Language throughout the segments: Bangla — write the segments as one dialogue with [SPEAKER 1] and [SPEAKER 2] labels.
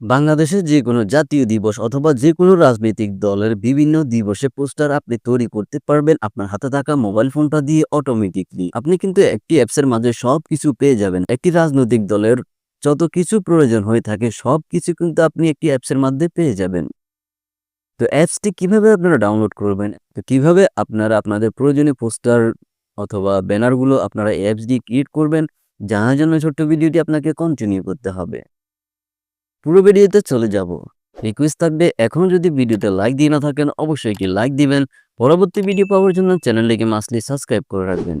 [SPEAKER 1] বাংলাদেশের যে কোনো জাতীয় দিবস অথবা যে কোনো রাজনৈতিক দলের বিভিন্ন দিবসে পোস্টার আপনি তৈরি করতে পারবেন আপনার হাতে থাকা মোবাইল ফোনটা দিয়ে অটোমেটিকলি আপনি কিন্তু একটি অ্যাপসের মাঝে সব কিছু পেয়ে যাবেন। একটি রাজনৈতিক দলের যত কিছু প্রয়োজন হয়ে থাকে সব কিছু কিন্তু আপনি একটি অ্যাপসের মাধ্যমে পেয়ে যাবেন। তো অ্যাপসটি কীভাবে আপনারা ডাউনলোড করবেন? তো কীভাবে আপনারা আপনাদের প্রয়োজনীয় পোস্টার অথবা ব্যানারগুলো আপনারা অ্যাপস দিয়ে ক্রিয়েট করবেন? জানার জন্য ছোট্ট ভিডিওটি আপনাকে কন্টিনিউ করতে হবে। পুরো ভিডিওতে চলে যাব। রিকোয়েস্ট থাকবে এখনও যদি ভিডিওতে লাইক দিয়ে না থাকেন, অবশ্যই একটি লাইক দিবেন। পরবর্তী ভিডিও পাওয়ার জন্য চ্যানেলটিকে মাসলি সাবস্ক্রাইব করে রাখবেন।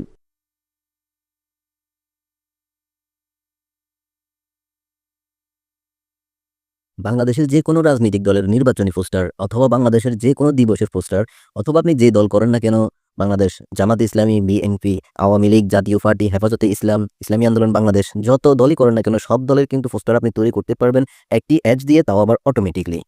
[SPEAKER 2] বাংলাদেশের যে কোনো রাজনৈতিক দলের নির্বাচনী পোস্টার অথবা বাংলাদেশের যে কোনো দিবসের পোস্টার অথবা আপনি যে দল করেন না কেন, বাংলাদেশ, জামাত ইসলামী, বিএনপি, আওয়ামী লীগ, জাতীয় পার্টি, হেফাজতে ইসলাম, ইসলামী আন্দোলন, বাংলাদেশ, যত দলই করেন না কেন, সব দলের কিন্তু পোস্টার আপনি তৈরি করতে পারবেন একটি অ্যাডস দিয়ে, তাও আবার অটোমেটিকলি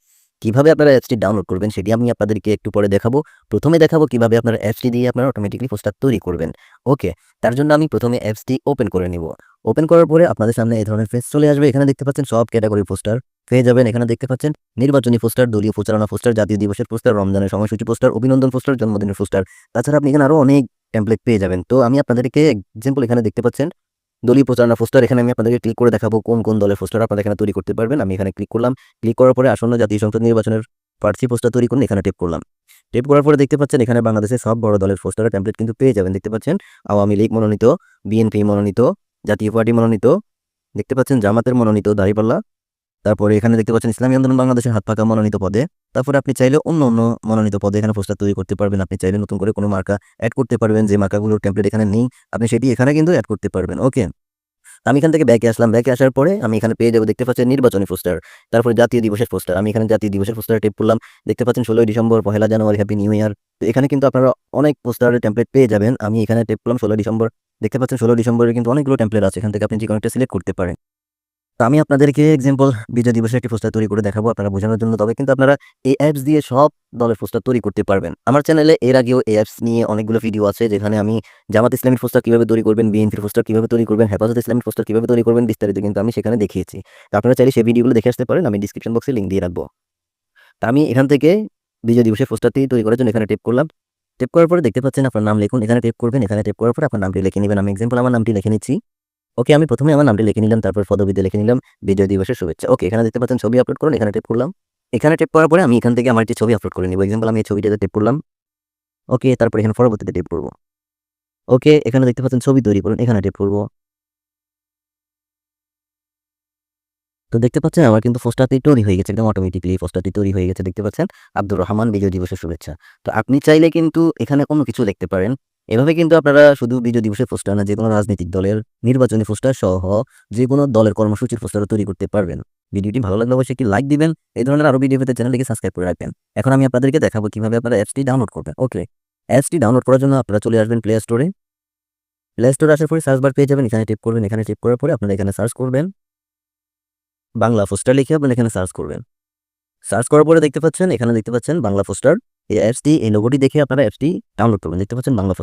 [SPEAKER 2] কীভাবে আপনারা অ্যাপসটি ডাউনলোড করবেন সেটি আমি আপনাদেরকে একটু পরে দেখাবো। প্রথমে দেখাবো কীভাবে আপনারা অ্যাপসটি দিয়ে আপনারা অটোমেটিকলি পোস্টার তৈরি করবেন। ওকে, তার জন্য আমি প্রথমে অ্যাপসটি ওপেন করে নিব। ওপেন করার পরে আপনাদের সামনে এই ধরনের ফেস চলে আসবে। এখানে দেখতে পাচ্ছেন সব ক্যাটাগরি পোস্টার পেয়ে যাবেন। এখানে দেখতে পাচ্ছেন, নির্বাচনী পোস্টার, দলীয় প্রচারণা পোস্টার, জাতীয় দিবসের পোস্টার, রমজানের সময়সূচি পোস্টার, অভিনন্দন পোস্টার, জন্মদিনের পোস্টার। তাছাড়া আপনি এখানে আরও অনেক টেমপ্লেট পেয়ে যাবেন। তো আমি আপনাদেরকে এক্সাম্পল এখানে দেখতে পাচ্ছেন, দলীয় প্রচারণা পোস্টার। এখানে আমি আপনাদেরকে ক্লিক করে দেখাবো কোন কোন দলের পোস্টার আপনারা এখানে তৈরি করতে পারবেন। আমি এখানে ক্লিক করলাম। ক্লিক করার পরে আসন্ন জাতীয় সংসদ নির্বাচনের প্রার্থী পোস্টার তৈরি করুন। এখানে টেপ করলাম। টেপ করার পরে দেখতে পাচ্ছেন, এখানে বাংলাদেশের সব বড় দলের পোস্টারের টেমপ্লেট কিন্তু পেয়ে যাবেন। দেখতে পাচ্ছেন, আওয়ামী লীগ মনোনীত বিএনপি মনোনীত, জাতীয় পার্টি মনোনীত, দেখতে পাচ্ছেন জামাতের মনোনীত, দাঁড়িপাল্লা তারপরে এখানে দেখতে পাচ্ছেন ইসলামী আন্দোলন বাংলাদেশের হাত পাকা মনোনীত পদে। তারপরে আপনি চাইলে অন্য অন্য মনোনীত পদে এখানে পোস্টার তৈরি করতে পারবেন। আপনি চাইলে নতুন করে কোনো মার্কা অ্যাড করতে পারবেন। যে মার্কাগুলোর টেমপ্লেট এখানে নেই, আপনি সেটি এখানে কিন্তু অ্যাড করতে পারবেন। ওকে আমি এখান থেকে ব্যাকে আসলাম। ব্যাকে আসার পরে আমি এখানে পেয়ে যাব দেখতে পাচ্ছেন নির্বাচনী পোস্টার। তারপরে জাতীয় দিবসের পোস্টার। আমি এখানে জাতীয় দিবসের পোস্টার টেপ করলাম। দেখতে পাচ্ছেন ষোলোই ডিসেম্বর, পহেলা জানুয়ারি হ্যাপি নিউ ইয়ার তো এখানে কিন্তু আপনারা অনেক পোস্টারের টেমপ্লেট পেয়ে যাবেন। আমি এখানে টেপ করলাম ষোলো ডিসেম্বর। দেখতে পাচ্ছেন ষোলো ডিসেম্বরের কিন্তু অনেকগুলো টেমপ্লেট আছে। এখান থেকে আপনি যে কোনো একটা সিলেক্ট করতে পারেন। তো আমি আপনাদেরকে এক্সাম্পল বিজয় দিবসের একটি পোস্টার তৈরি করে দেখাবো আপনারা বোঝানোর জন্য। তবে কিন্তু আপনারা এই অ্যাপস দিয়ে সব দলের পোস্টার তৈরি করতে পারবেন। আমার চ্যানেলে এর আগেও এই অ্যাপস নিয়ে অনেকগুলো ভিডিও আছে, যেখানে আমি জামাত ইসলামের পোস্টার কীভাবে তৈরি করবেন, বিএনপির পোস্টার কীভাবে তৈরি করবেন, হেফাজত ইসলামের পোস্টার কীভাবে তৈরি করবেন বিস্তারিত কিন্তু আমি সেখানে দেখিয়েছি। তো আপনারা চাইলে সেই ভিডিওগুলো দেখে আসতে পারেন, আমি ডিসক্রিপশন বক্সে লিঙ্ক দিয়ে রাখব। তা আমি এখান থেকে বিজয় দিবসের পোস্টারটি তৈরি করার জন্য এখানে টেপ করলাম। টেপ করার পরে দেখতে পাচ্ছেন আপনার নাম লিখুন, এখানে টেপ করবেন, এখানে টেপ করার পরে আপনার নামটি লিখে নেবেন। আমি এক্সাম্পল আমার নামটি লিখে নিচ্ছি। ওকে, আমি প্রথমে আমার নামটি লিখে নিলাম, তারপর পদবিতে লিখে নিলাম, বিজয় দিবসের শুভেচ্ছা। ওকে, এখানে দেখতে পাচ্ছেন ছবি আপলোড করুন এখানে টেপ করলাম। এখানে টেপ করার পরে আমি এখান থেকে আমার একটি ছবি আপলোড করে নিব। এক্সাম্পল আমি এই ছবিটাতে টেপ করলাম। ওকে, তারপর এখানে পরবর্তীতে টেপ করব। ওকে, এখানে দেখতে পাচ্ছেন ছবি তৈরি করুন, এখানে টেপ করব। তো দেখতে পাচ্ছেন, আমার কিন্তু পোস্টারটি তৈরি হয়ে গেছে, একদম অটোমেটিকলি পোস্টারটি তৈরি হয়ে গেছে, দেখতে পাচ্ছেন। আব্দুর রহমান, বিজয় দিবসের শুভেচ্ছা। তো আপনি চাইলে কিন্তু এখানে কোনো কিছু লিখতে পারেন। এভাবে কিন্তু আপনারা শুধু বিজয় দিবসের পোস্টার না যে কোনো রাজনৈতিক দলের নির্বাচনী পোস্টার সহ যে কোনো দলের কর্মসূচির পোস্টারও তৈরি করতে পারবেন। ভিডিওটি ভালো লাগলে অবশ্যই একটি লাইক দিবেন, এই ধরনের আরও ভিডিও পেতে চ্যানেলটিকে সাবস্ক্রাইব করে রাখবেন। এখন আমি আপনাদেরকে দেখাবো কীভাবে আপনারা অ্যাপসটি ডাউনলোড করবেন। ওকে, অ্যাপসটি ডাউনলোড করার জন্য আপনারা চলে আসবেন প্লে স্টোরে প্লে স্টোরে আসার পরে সার্চ বার পেয়ে যাবেন, এখানে টিপ করবেন, এখানে টিপ করার পরে আপনারা এখানে সার্চ করবেন। বাংলা পোস্টার লিখে আপনি এখানে সার্চ করবেন। সার্চ করার পরে দেখতে পাচ্ছেন, এখানে দেখতে পাচ্ছেন বাংলা পোস্টার। এই অ্যাপসটি, এই লোগোটি দেখে আপনারা অ্যাপসটি ডাউনলোড করবেন। দেখতে পাচ্ছেন বাংলা